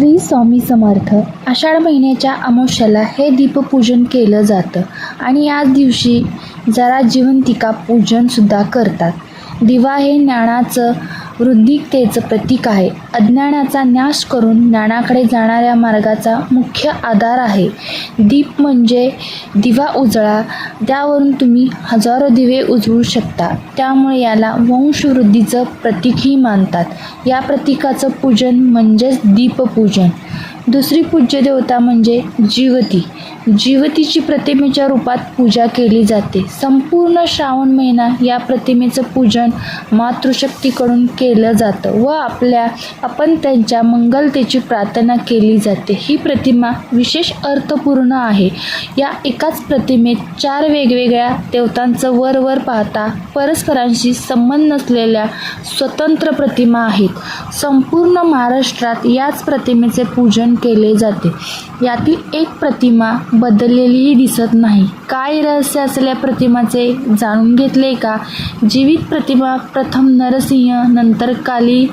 श्री स्वामी समर्थ आषाढ महिन्याच्या अमावस्याला हे दीपपूजन केलं जातं. आणि याच दिवशी जरा जीवंतिका पूजनसुद्धा करतात. दिवा हे ज्ञानाचं वृद्धिकतेचं प्रतीक आहे. अज्ञानाचा नाश करून ज्ञानाकडे जाणाऱ्या मार्गाचा मुख्य आधार आहे. दीप म्हणजे दिवा उजळा त्यावरून तुम्ही हजारो दिवे उजळू शकता. त्यामुळे याला वंशवृद्धीचं प्रतीकही मानतात. या प्रतीकाचं पूजन म्हणजेच दीपपूजन. दुसरी पूज्य देवता म्हणजे जीवती. जीवतीची प्रतिमेच्या रूपात पूजा केली जाते. संपूर्ण श्रावण महिना या प्रतिमेचं पूजन मातृशक्तीकडून केलं जातं व आपल्या आपण त्यांच्या मंगलतेची प्रार्थना केली जाते. ही प्रतिमा विशेष अर्थपूर्ण आहे. या एकाच प्रतिमेत चार वेगवेगळ्या देवतांचं वर वर पाहता परस्परांशी संबंध नसलेल्या स्वतंत्र प्रतिमा आहेत. संपूर्ण महाराष्ट्रात याच प्रतिमेचे पूजन केले जाते. यातील एक प्रतिमा बदललेलीही दिसत नाही. काय रहस्य असलेल्या प्रतिमाचे? जाणून घेतले का? जीवित प्रतिमा प्रथम नरसिंह नंतर काली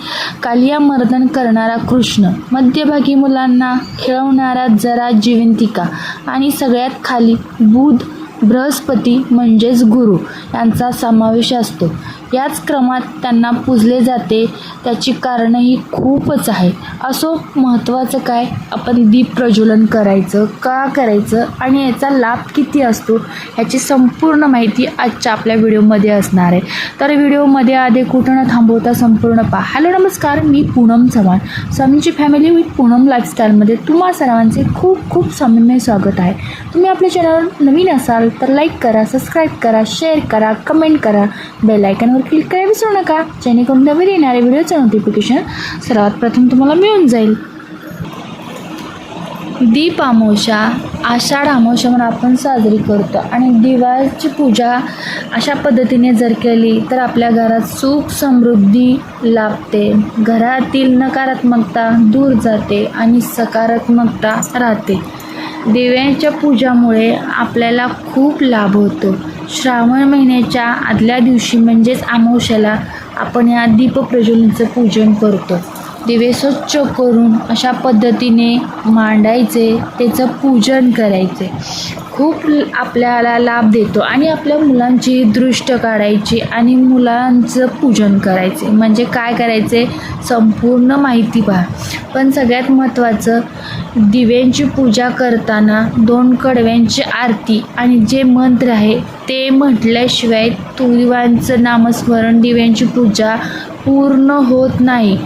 कालिया मर्दन करणारा कृष्ण. मध्यभागी मुलांना खेळवणारा जरा जिवंतिका. आणि सगळ्यात खाली बुध बृहस्पती म्हणजेच गुरु यांचा समावेश असतो. याच क्रमात त्यांना पूजले जाते. त्याची कारणंही खूपच आहे. असो महत्त्वाचं काय आपण दीप प्रज्वलन करायचं का करायचं आणि याचा लाभ किती असतो ह्याची संपूर्ण माहिती आजच्या आपल्या व्हिडिओमध्ये असणार आहे. तर व्हिडिओमध्ये आधी कुठं न थांबवता संपूर्ण पहा. हॅलो नमस्कार. मी पूनम चव्हाण. स्वामींची फॅमिली विथ पूनम लाईफस्टाईलमध्ये तुम्हा सर्वांचे खूप खूप साम्य स्वागत आहे. तुम्ही आपल्या चॅनलवर नवीन असाल तर लाईक करा सबस्क्राईब करा शेअर करा कमेंट करा बेलायकन आयकनवर क्लिक करायला विसरू नका. जेणेकरून नवीन येणारे व्हिडिओचं नोटिफिकेशन सर्वात प्रथम तुम्हाला मिळून जाईल. दीप अमावस्या आषाढ अमावस्या म्हणून आपण साजरी करतो आणि दिवाळीची पूजा अशा पद्धतीने जर केली तर आपल्या घरात सुख समृद्धी लाभते. घरातील नकारात्मकता दूर जाते आणि सकारात्मकता राहते. दिव्यांच्या पूजामुळे आपल्याला खूप लाभ होतो. श्रावण महिन्याच्या आदल्या दिवशी म्हणजेच अमावश्याला आपण या दीपप्रज्वलनाचं पूजन करतो. दिवे स्वच्छ करून अशा पद्धतीने मांडायचे त्याचं पूजन करायचे. खूप आपल्याला लाभ देतो आणि आपल्या मुलांची दृष्ट काढायची आणि मुलांचं पूजन करायचे. म्हणजे काय करायचे? संपूर्ण माहिती पहा. पण सगळ्यात महत्त्वाचं दिव्यांची पूजा करताना दोन कडव्यांची आरती आणि जे मंत्र आहे ते म्हटल्याशिवाय तुळीवांचं नामस्मरण दिव्यांची पूजा पूर्ण होत नाही.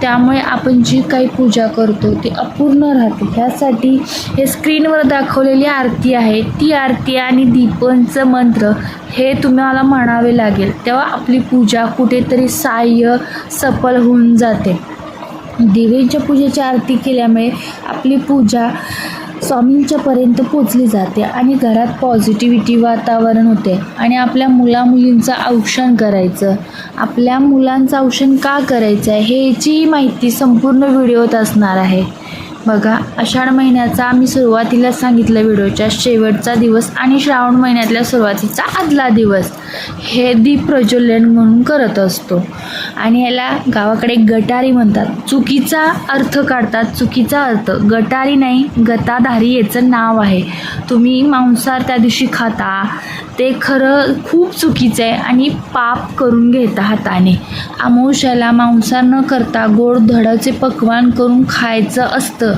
त्यामुळे आपण जी काही पूजा करतो ती अपूर्ण राहते. ह्यासाठी हे स्क्रीनवर दाखवलेली आरती आहे. ती आरती आणि दीपनचं मंत्र हे तुम्हाला म्हणावे लागेल. तेव्हा आपली पूजा कुठेतरी साह्य सफल होऊन जाते. देवींच्या पूजेची आरती केल्यामुळे आपली पूजा स्वामींच्यापर्यंत पोचली जाते आणि घरात पॉझिटिव्हिटी वातावरण होते. आणि आपल्या मुलामुलींचं औक्षण करायचं. आपल्या मुलांचं औक्षण का करायचं आहे ह्याचीही माहिती संपूर्ण व्हिडिओत असणार आहे. बघा आषाढ महिन्याचा आम्ही सुरुवातीला सांगितलं व्हिडिओच्या शेवटचा दिवस आणि श्रावण महिन्यातल्या सुरुवातीचा आदला दिवस. हे दीप प्रज्वलन म्हणून करत असतो. आणि याला गावाकडे गटारी म्हणतात. चुकीचा अर्थ काढतात. चुकीचा अर्थ. गटारी नाही गताधारी याचं नाव आहे. तुम्ही मांसाहार त्या दिवशी खाता. ते खरं खूप चुकीचं आहे आणि पाप करून घेता हाताने. अमावस्याला मांसाहार न करता गोड धडाचे पकवान करून खायचं असतं.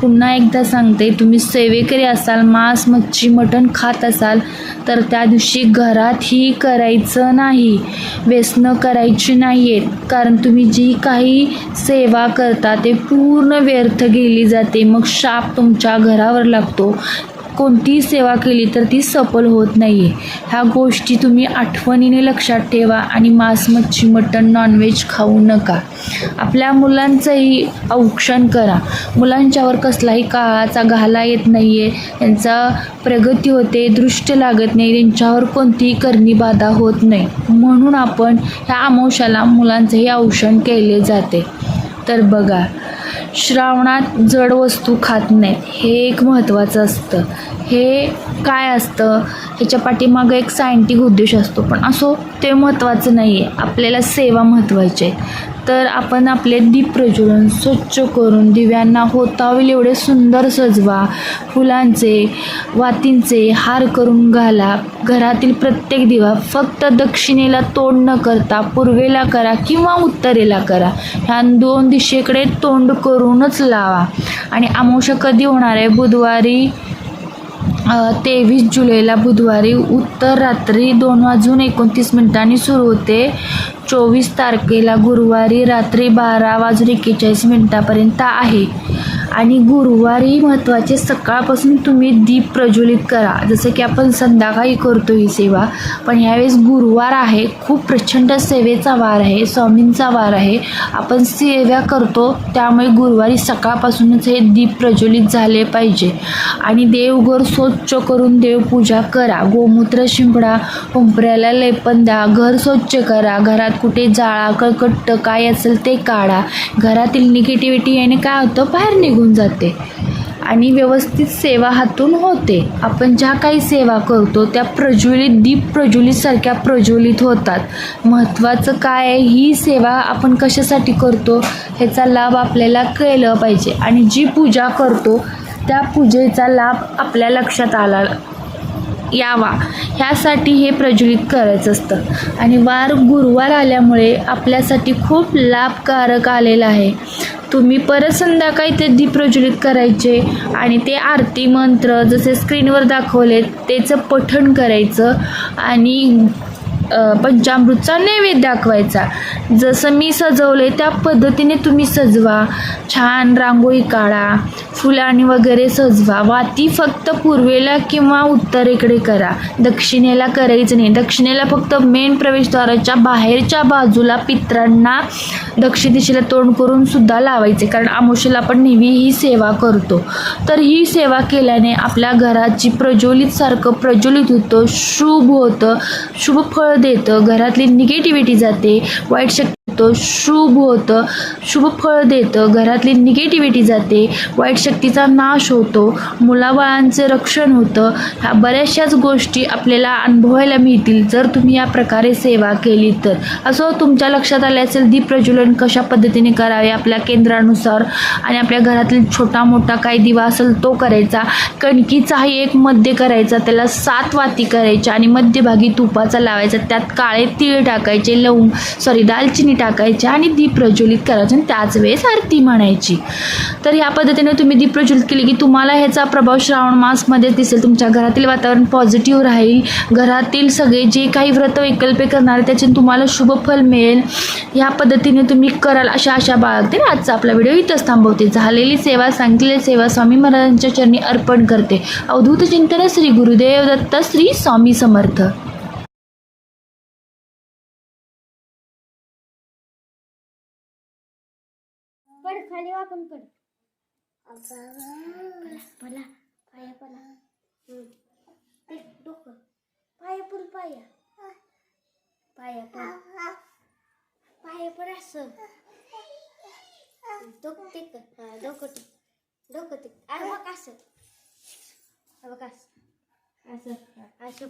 पुन्हा एकदा सांगते तुम्ही सेवेकरी असाल मांस मच्छी मटण खात असाल तर त्या दिवशी घरात ही करायचं नाही. व्यसनं करायची नाही आहेत कारण तुम्ही जी काही सेवा करता ते पूर्ण व्यर्थ गेली जाते. मग शाप तुमच्या घरावर लागतो. कोणतीही सेवा केली तर ती सफल होत नाही आहे ह्या गोष्टी तुम्ही आठवणीने लक्षात ठेवा आणि मांस मच्छी मटण नॉनव्हेज खाऊ नका. आपल्या मुलांचंही औक्षण करा. मुलांच्यावर कसलाही काळाचा घाला येत नाही आहे त्यांचा प्रगती होते दृष्ट लागत नाही त्यांच्यावर कोणतीही करणी बाधा होत नाही. म्हणून आपण ह्या अमावस्याला मुलांचंही औक्षण केले जाते. तर बघा श्रावणात जड वस्तू खात नाहीत. हे एक महत्त्वाचं असतं. हे काय असतं? ह्याच्या पाठीमागं एक सायंटिक उद्देश असतो. पण असो ते महत्त्वाचं नाही आहे आपल्याला सेवा महत्त्वाची आहे. तर आपण आपले दीप प्रज्वलन स्वच्छ करून दिव्यांना होता होईल एवढे सुंदर सजवा. फुलांचे वातींचे हार करून घाला. घरातील प्रत्येक दिवा फक्त दक्षिणेला तोंड न करता पूर्वेला करा किंवा उत्तरेला करा. ह्या दोन दिशेकडे तोंड करूनच लावा. आणि अमावस्या कधी होणार आहे? बुधवारी तेवीस जुलैला बुधवारी उत्तर रात्री दोन वाजून एकोणतीस मिनिटांनी सुरू होते. चोवीस तारखेला गुरुवारी रात्री बारा वाजून एक्केचाळीस मिनिटापर्यंत आहे. आणि गुरुवारी महत्त्वाचे सकाळपासून तुम्ही दीप प्रज्वलित करा. जसं की आपण संध्याकाळी करतो ही सेवा पण ह्यावेळेस गुरुवार आहे खूप प्रचंड सेवेचा वार आहे स्वामींचा वार आहे. आपण सेवा करतो त्यामुळे गुरुवारी सकाळपासूनच हे दीप प्रज्वलित झाले पाहिजे. आणि देवघर स्वच्छ करून देवपूजा करा. गोमूत्र शिंपडा उंबऱ्याला लेपन द्या. घर स्वच्छ करा. घरात कुठे जाळा कळकट्ट काय असेल ते काढा. घरातील निगेटिव्हिटी याने काय होतं? बाहेर निघून जाते. आणि व्यवस्थित सेवा हातून होते. आपण ज्या काही सेवा करतो त्या प्रज्वलित दीप प्रज्वलितसारख्या प्रज्वलित होतात. महत्त्वाचं काय आहे? ही सेवा आपण कशासाठी करतो? ह्याचा लाभ आपल्याला कळलं पाहिजे. आणि जी पूजा करतो त्या पूजेचा लाभ आपल्या लक्षात आला यावा. ह्यासाठी हे प्रज्वलित करायचं असतं. आणि वार गुरुवार आल्यामुळे आपल्यासाठी खूप लाभकारक आलेलं आहे. तुम्ही परत संध्याकाळी ते दीप प्रज्वलित करायचे आणि ते आरती मंत्र जसे स्क्रीनवर दाखवले त्याचं पठण करायचं आणि पंचामृतचा नैवेद्य दाखवायचा. जसं मी सजवले त्या पद्धतीने तुम्ही सजवा. छान रांगोळी काढा. फुलांनी वगैरे सजवा. वाती फक्त पूर्वेला किंवा उत्तरेकडे करा. दक्षिणेला करायचं नाही. दक्षिणेला फक्त मेन प्रवेशद्वाराच्या बाहेरच्या बाजूला पित्रांना दक्षिण दिशेला तोंड करून सुद्धा लावायचे. कारण आमोशीला आपण नेहमी ही सेवा करतो. तर ही सेवा केल्याने आपल्या घराची प्रज्वलित सारखं प्रज्वलित होतं. शुभ होतं. शुभ फळ देतं घरातली निगेटिव्हिटी जाते वाईट शक्ती होतं शुभ होतं शुभ फळ देतं घरातली निगेटिव्हिटी जाते वाईट शक्तीचा नाश होतो मुलाबाळांचे रक्षण होतं ह्या बऱ्याचशाच गोष्टी आपल्याला अनुभवायला मिळतील. जर तुम्ही या प्रकारे सेवा केली तर. असं तुमच्या लक्षात आले असेल दीप प्रज्वलन कशा पद्धतीने करावे आपल्या केंद्रानुसार आणि आपल्या घरातील छोटा मोठा काही दिवा असेल तो करायचा. कणकीचाही एक मध्य करायचा त्याला सात वाती करायच्या आणि मध्यभागी तुपाचा लावायचा. त्यात काळे तीळ टाकायचे लवंग सॉरी दालचिनी टाकायची आणि दीप प्रज्वलित करायचं आणि त्याच वेळेस आरती म्हणायची. तर ह्या पद्धतीने तुम्ही दीप प्रज्वलित केली की तुम्हाला ह्याचा प्रभाव श्रावण मासमध्ये दिसेल. तुमच्या घरातील वातावरण पॉझिटिव्ह राहील. घरातील सगळे जे काही व्रत वैकल्पे करणार त्याचे तुम्हाला शुभ फल मिळेल. ह्या पद्धतीने तुम्ही कराल अशा आशा बाळगते आजचा आपला व्हिडिओ इथंच थांबवते. झालेली सेवा सांगितलेली सेवा स्वामी महाराजांच्या चरणी अर्पण करते. अवधूत चिंतन श्री गुरुदेव दत्त श्री स्वामी समर्थ. खाली वाकून पड. पला पाया पला ते डोकं. पाया पुल पाया. पाया पड. पाया पड असं. डोकं टेक. डोकं टेक. डोकं टेक. अरे बघ असं. बघ असं. असं. असं.